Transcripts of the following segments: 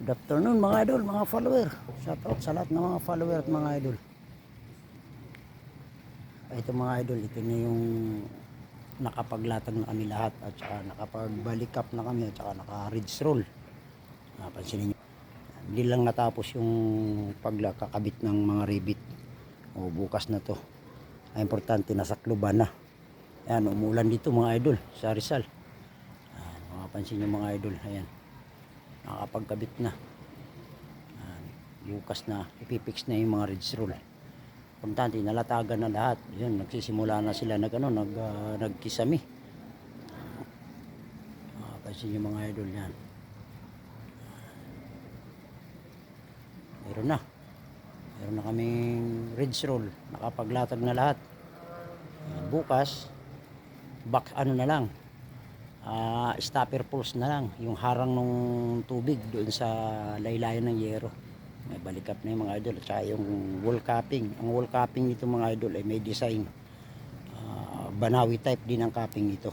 Good afternoon mga idol, mga follower. Shout out sa lahat ng mga follower at mga idol. Ito mga idol, ito na yung nakapaglatag na kami lahat at saka nakapagbalik up na kami at saka naka-ridge roll. Napansin niyo. Hindi lang natapos yung pagkakabit ng mga ribbit. O bukas na to. Ang importante nasa kluban na. Ayan, umulan dito mga idol sa Rizal. Ayan, makapansin nyo mga idol. Ayan nakakapagkabit na. Ayan, bukas na ipipix na yung mga ridge roll importante nalatagan na lahat. Yun nagsisimula na sila nag ano nag ah, nagkisami. Uh, kasi yung mga idol yan. Meron na. Meron na kaming ridge roll nakapaglatag na lahat. Bukas back ano na lang ah stopper pulse na lang. Yung harang ng tubig doon sa laylayan ng yero. May balikat na yung mga idol. At saka yung wall capping. Ang wall capping nito mga idol ay may design. Ah, banawi type din ang capping nito.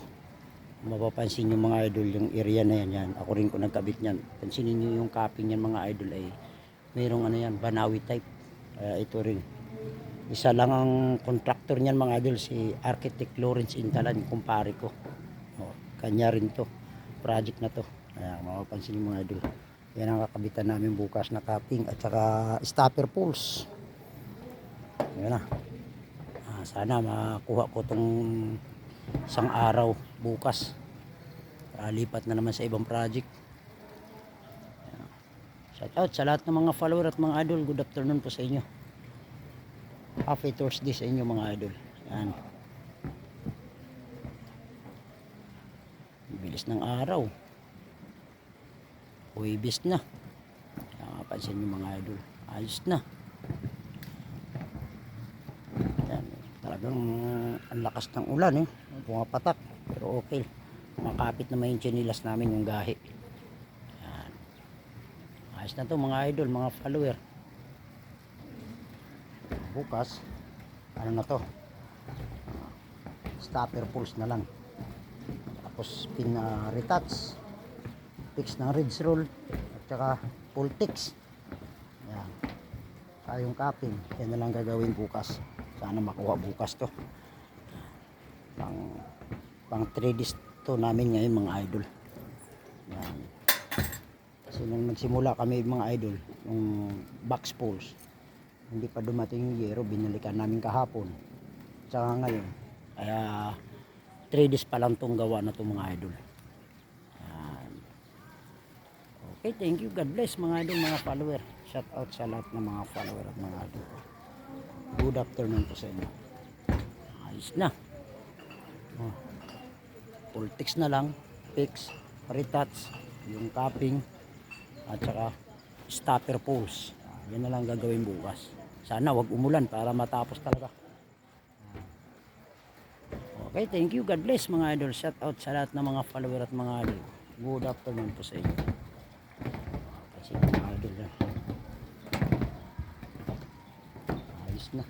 Mapapansin yung mga idol yung area na yan yan ako rin ko nagkabit yan pansinin nyo yung capping yan mga idol ay mayroong ano yan banawi type. Kaya ito rin. Isa lang ang contractor niyan mga idol si Architect Lawrence Intalan kumpare ko kanya rin to. Project na to. Ayan, mapapansin niyo mga idol. Yan ang kakabitan namin bukas na capping at saka stopper poles. Yan na. Ah, sana makuha ko tong isang araw bukas. Para lipat na naman sa ibang project. Ayan. Shout out sa lahat ng mga follower at mga idol. Good afternoon po sa inyo. Happy Thursday sa inyo mga idol. Yan. Bilis ng araw. Huwibis na. Nakapansin nyo mga idol. Ayos na. Yan. Talagang ang lakas ng ulan eh. Pumapatak Pero okay. Makapit naman yung chinilas namin yung gahi. Yan. Ayos na to mga idol Mga follower. Bukas Ano na to? Stopper pulse na lang tapos pin na retouch fix ng ridge roll. At saka full fix. Yan saka yung capping. Yan na lang gagawin bukas. Sana makuha bukas to. Pang pang 3 days to namin ngayon mga idol. Yan kasi nung nagsimula kami mga idol yung box poles hindi pa dumating yung yero binalikan namin kahapon. Tsaka ngayon kaya 3 days pa lang tong gawa na tong mga idol. Yan. Okay, thank you. God bless mga idol, mga follower. Shout out sa lahat ng mga follower at mga idol. Good afternoon po sa inyo. Ayos na. Oh. Fix na lang. Fix, retouch, yung capping, at saka stopper poles. Yan na lang gagawin bukas. Sana wag umulan para matapos talaga. Okay, thank you. God bless mga idol. Shout out sa lahat ng mga follower at mga idol. Good afternoon po sa inyo. Kasi mga idol yan. Ayos na.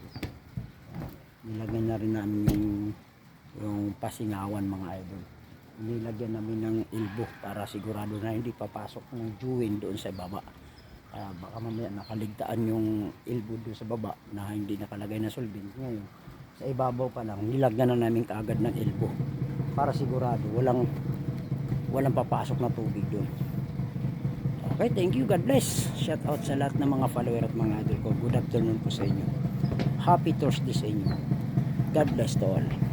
Nilagyan na rin namin yung, yung pasingawan mga idol. Nilagyan namin ng elbow para sigurado na hindi papasok ng juwin doon sa baba. Kaya baka mamaya nakaligtaan yung elbow doon sa baba na hindi nakalagay na solvent. Ngayon, sa ibabaw pa lang nilagyan na namin kaagad ng elbow. Para sigurado walang walang papasok na tubig doon. Okay thank you. God bless. Shout out sa lahat ng mga follower at mga idol ko. Good afternoon po sa inyo. Happy Thursday sa inyo. God bless to all